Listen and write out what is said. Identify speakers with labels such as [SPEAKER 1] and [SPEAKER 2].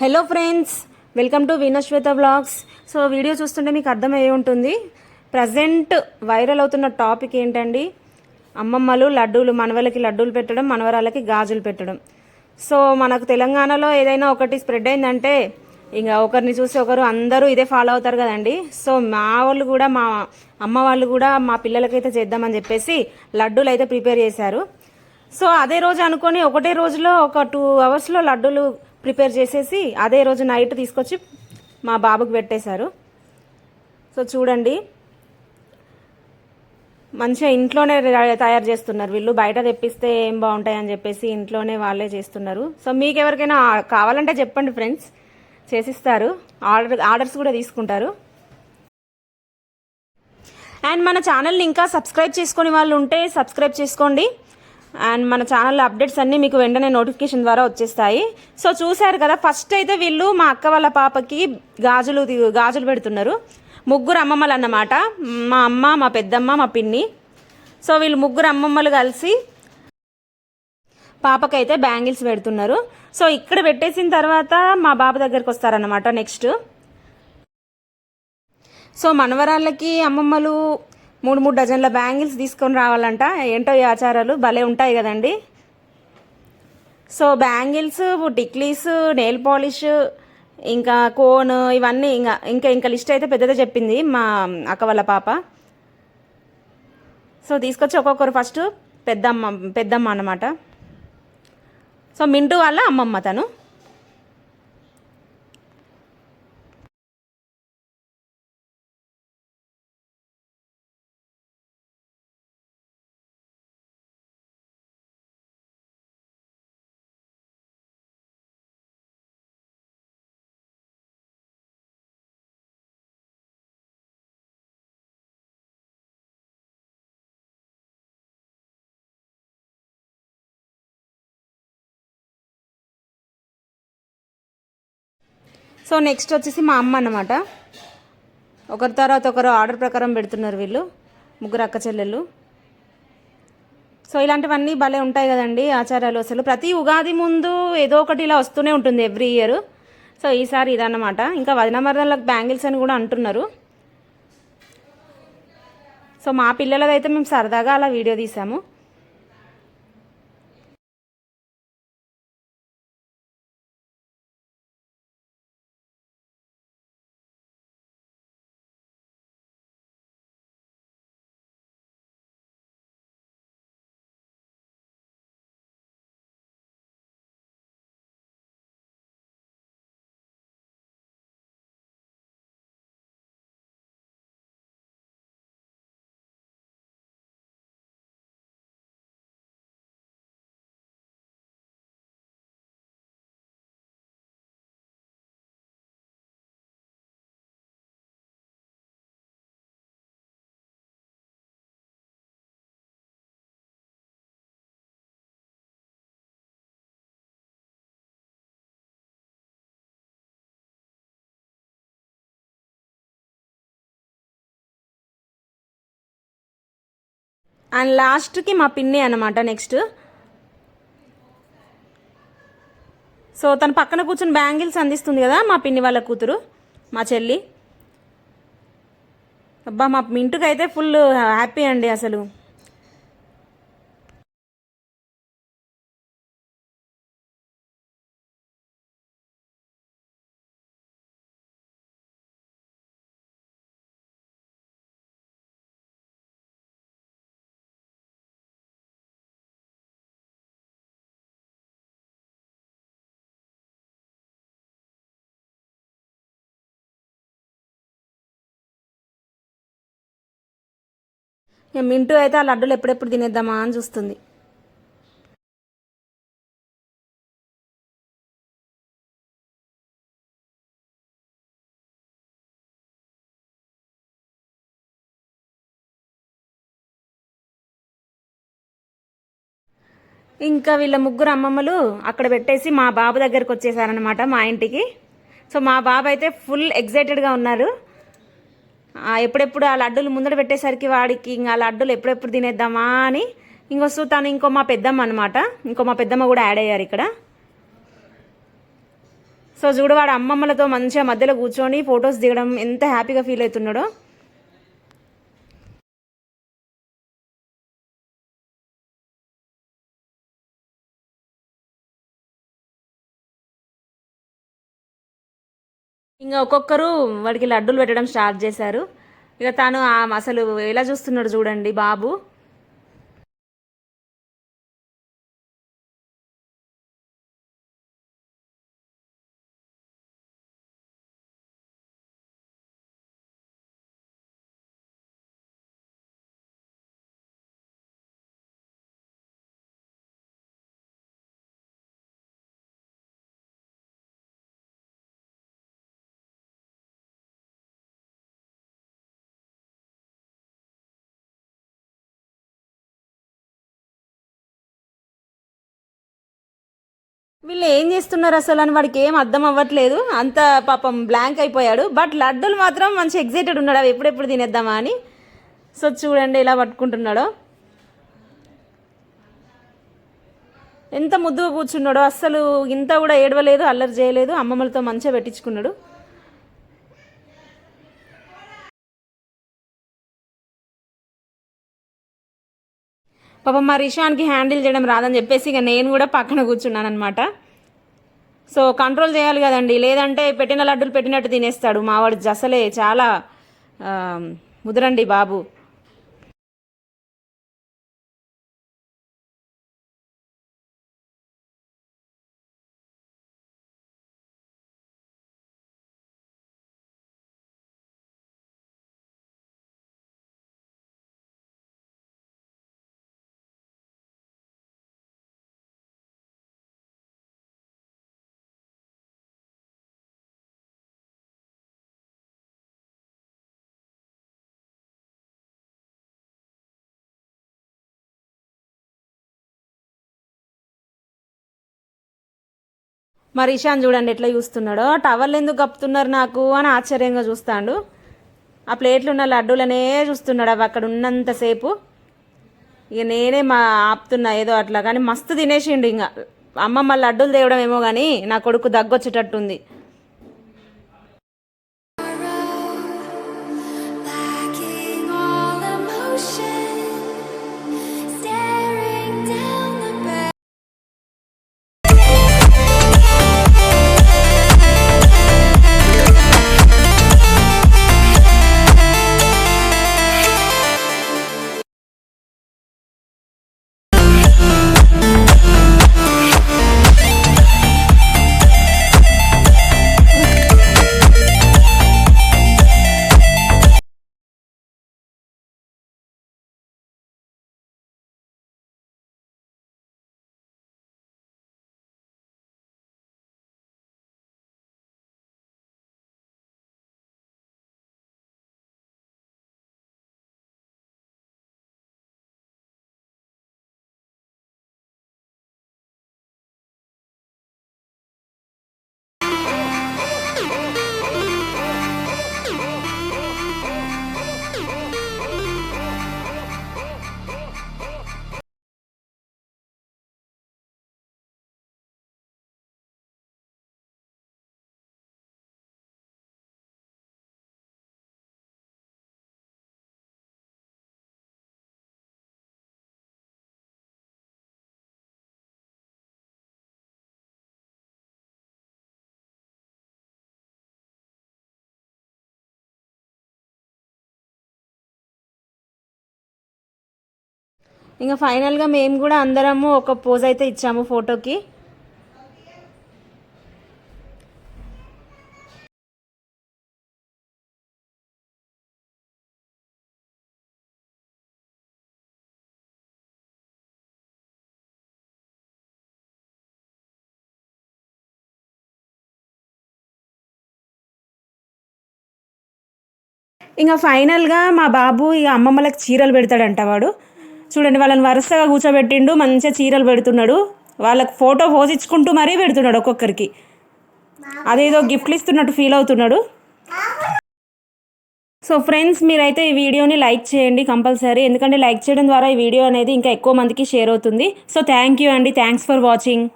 [SPEAKER 1] Hello friends welcome to Vinashweta vlogs so video చూస్తుంటే మీకు అర్థమయ్యే ఉంటుంది. ప్రజెంట్ వైరల్ అవుతున్న టాపిక్ ఏంటండి? అమ్మమ్మలు లడ్డూలు మనవలకి లడ్డూలు పెట్టడం మనవరాలకి గాజులు పెట్టడం. సో మనకు తెలంగాణలో ఏదైనా ఒకటి స్ప్రెడ్ అయిందంటే ఇంకా ఒకరిని చూసి ఒకరు అందరూ ఇదే ఫాలో అవుతారు కదండి. సో మా వాళ్ళు కూడా మా అమ్మ వాళ్ళు కూడా మా పిల్లలకైతే చేద్దామని చెప్పేసి లడ్డూలు అయితే ప్రిపేర్ చేశారు. సో అదే రోజు అనుకొని ఒకటే రోజులో ఒక టూ అవర్స్లో లడ్డూలు ప్రిపేర్ చేసేసి అదే రోజు నైట్ తీసుకొచ్చి మా బాబుకి పెట్టేశారు. సో చూడండి మంచిగా ఇంట్లోనే తయారు చేస్తున్నారు వీళ్ళు. బయట తెప్పిస్తే ఏం బాగుంటాయని చెప్పేసి ఇంట్లోనే వాళ్ళే చేస్తున్నారు. సో మీకు ఎవరికైనా కావాలంటే చెప్పండి ఫ్రెండ్స్. చేసిస్తారు. ఆర్డర్ ఆర్డర్స్ కూడా తీసుకుంటారు. అండ్ మన ఛానల్ని ఇంకా సబ్స్క్రైబ్ చేసుకునే వాళ్ళు ఉంటే సబ్స్క్రైబ్ చేసుకోండి. అండ్ మన ఛానల్లో అప్డేట్స్ అన్నీ మీకు వెంటనే నోటిఫికేషన్ ద్వారా వచ్చేస్తాయి. సో చూశారు కదా ఫస్ట్ అయితే వీళ్ళు మా అక్క వాళ్ళ పాపకి గాజులు గాజులు పెడుతున్నారు. ముగ్గురు అమ్మమ్మలు అన్నమాట. మా అమ్మ మా పెద్దమ్మ మా పిన్ని. సో వీళ్ళు ముగ్గురు అమ్మమ్మలు కలిసి పాపకైతే బ్యాంగిల్స్ పెడుతున్నారు. సో ఇక్కడ పెట్టేసిన తర్వాత మా బాబు దగ్గరికి వస్తారన్నమాట నెక్స్ట్ సో మనవరాళ్ళకి అమ్మమ్మలు మూడు మూడు డజన్ల బ్యాంగిల్స్ తీసుకొని రావాలంట. ఏంటో ఈ ఆచారాలు? భలే ఉంటాయి కదండి. సో బ్యాంగిల్స్ టిక్లీస్ నెయిల్ పాలిష్ ఇంకా కోన్ ఇవన్నీ ఇంకా ఇంకా ఇంకా లిస్ట్ అయితే పెద్దదే చెప్పింది మా అక్క వాళ్ళ పాప. సో తీసుకొచ్చి ఒక్కొక్కరు ఫస్ట్ పెద్దమ్మ పెద్దమ్మ అన్నమాట. సో మింటూ వాళ్ళ అమ్మమ్మ తను. సో నెక్స్ట్ వచ్చేసి మా అమ్మ అన్నమాట. ఒకరి తర్వాత ఒకరు ఆర్డర్ ప్రకారం పెడుతున్నారు వీళ్ళు ముగ్గురు అక్క చెల్లెలు సో ఇలాంటివన్నీ భలే ఉంటాయి కదండి ఆచారాలు అసలు. ప్రతి ఉగాది ముందు ఏదో ఒకటి ఇలా వస్తూనే ఉంటుంది ఎవ్రీ ఇయర్. సో ఈసారి ఇదన్నమాట. ఇంకా వదిన మరణాలకు బ్యాంగిల్స్ అని కూడా అంటున్నారు. సో మా పిల్లలదైతే మేము సరదాగా అలా వీడియో తీసాము. అండ్ లాస్ట్కి మా పిన్ని అనమాట నెక్స్ట్ సో తన పక్కన కూర్చుని బ్యాంగిల్స్ అందిస్తుంది కదా మా పిన్ని వాళ్ళ కూతురు మా చెల్లి. అబ్బా మా ఇంటికి అయితే ఫుల్ హ్యాపీ అండి అసలు. ఇక మింటూ అయితే ఆ లడ్డూలు ఎప్పుడెప్పుడు తినేద్దామా అని చూస్తుంది. ఇంకా వీళ్ళ ముగ్గురు అమ్మమ్మలు అక్కడ పెట్టేసి మా బాబు దగ్గరికి వచ్చేసారనమాట మా ఇంటికి. సో మా బాబు అయితే ఫుల్ ఎగ్జైటెడ్గా ఉన్నారు. ఎప్పుడెప్పుడు ఆ లడ్డూలు ముందర పెట్టేసరికి వాడికి ఇంకా ఆ లడ్డూలు ఎప్పుడెప్పుడు తినేద్దామా అని ఇంకొస్తూ తను ఇంకో మా పెద్దమ్మ అనమాట ఇంకో మా పెద్దమ్మ కూడా యాడ్ అయ్యారు ఇక్కడ. సో చూడు వాడు అమ్మమ్మలతో మంచిగా మధ్యలో కూర్చొని ఫొటోస్ దిగడం ఎంత హ్యాపీగా ఫీల్ అవుతున్నాడో. ఇంకా ఒక్కొక్కరు వాడికి లడ్డూలు పెట్టడం స్టార్ట్ చేశారు. ఇక తను అసలు ఎలా చూస్తున్నాడు చూడండి బాబు. వీళ్ళు ఏం చేస్తున్నారు అసలు అని వాడికి ఏం అర్థం అవ్వట్లేదు. అంత పాపం బ్లాంక్ అయిపోయాడు. బట్ లడ్డూలు మాత్రం మంచి ఎగ్జైటెడ్ ఉన్నాడు. అవి ఎప్పుడెప్పుడు తినేద్దామా అని. సో చూడండి ఇలా పట్టుకుంటున్నాడో. ఎంత ముద్దుగా కూర్చున్నాడో. అస్సలు ఇంత కూడా ఏడవలేదు అల్లరి చేయలేదు. అమ్మమ్మలతో మంచిగా పెట్టించుకున్నాడు. పాపం మా రిషాన్కి హ్యాండిల్ చేయడం రాదని చెప్పేసి ఇక నేను కూడా పక్కన కూర్చున్నాను అనమాట సో కంట్రోల్ చేయాలి కదండి. లేదంటే పెట్టిన లడ్డూలు పెట్టినట్టు తినేస్తాడు మావాడు అసలే చాలా ముదరండి బాబు. మరి ఇషాన్ చూడండి ఎట్లా చూస్తున్నాడో. టవల్ ఎందుకు కప్పుతున్నారు నాకు అని ఆశ్చర్యంగా చూస్తాడు. ఆ ప్లేట్లు ఉన్న లడ్డూలనే చూస్తున్నాడు. అవి అక్కడ ఉన్నంతసేపు ఇక నేనే మా ఆపుతున్నా ఏదో అట్లా. కానీ మస్తు తినేసిండు ఇంకా. అమ్మమ్మ లడ్డూలు తేవడం ఏమో కానీ నా కొడుకు దగ్గొచ్చేటట్టుంది. ఇంకా ఫైనల్గా మేము కూడా అందరము ఒక పోజ్ అయితే ఇచ్చాము ఫోటోకి ఇంకా ఫైనల్గా మా బాబు ఇక అమ్మమ్మలకు చీరలు పెడతాడంట వాడు. చూడండి వాళ్ళని వరుసగా కూర్చోబెట్టిండు మంచిగా చీరలు పెడుతున్నాడు. వాళ్ళకి ఫోటో పోజించుకుంటూ మరీ పెడుతున్నాడు ఒక్కొక్కరికి. అదేదో గిఫ్ట్లు ఇస్తున్నట్టు ఫీల్ అవుతున్నాడు. సో ఫ్రెండ్స్ మీరైతే ఈ వీడియోని లైక్ చేయండి కంపల్సరీ ఎందుకంటే లైక్ చేయడం ద్వారా ఈ వీడియో అనేది ఇంకా ఎక్కువ మందికి షేర్ అవుతుంది. సో థ్యాంక్ యూ అండి. Thanks for watching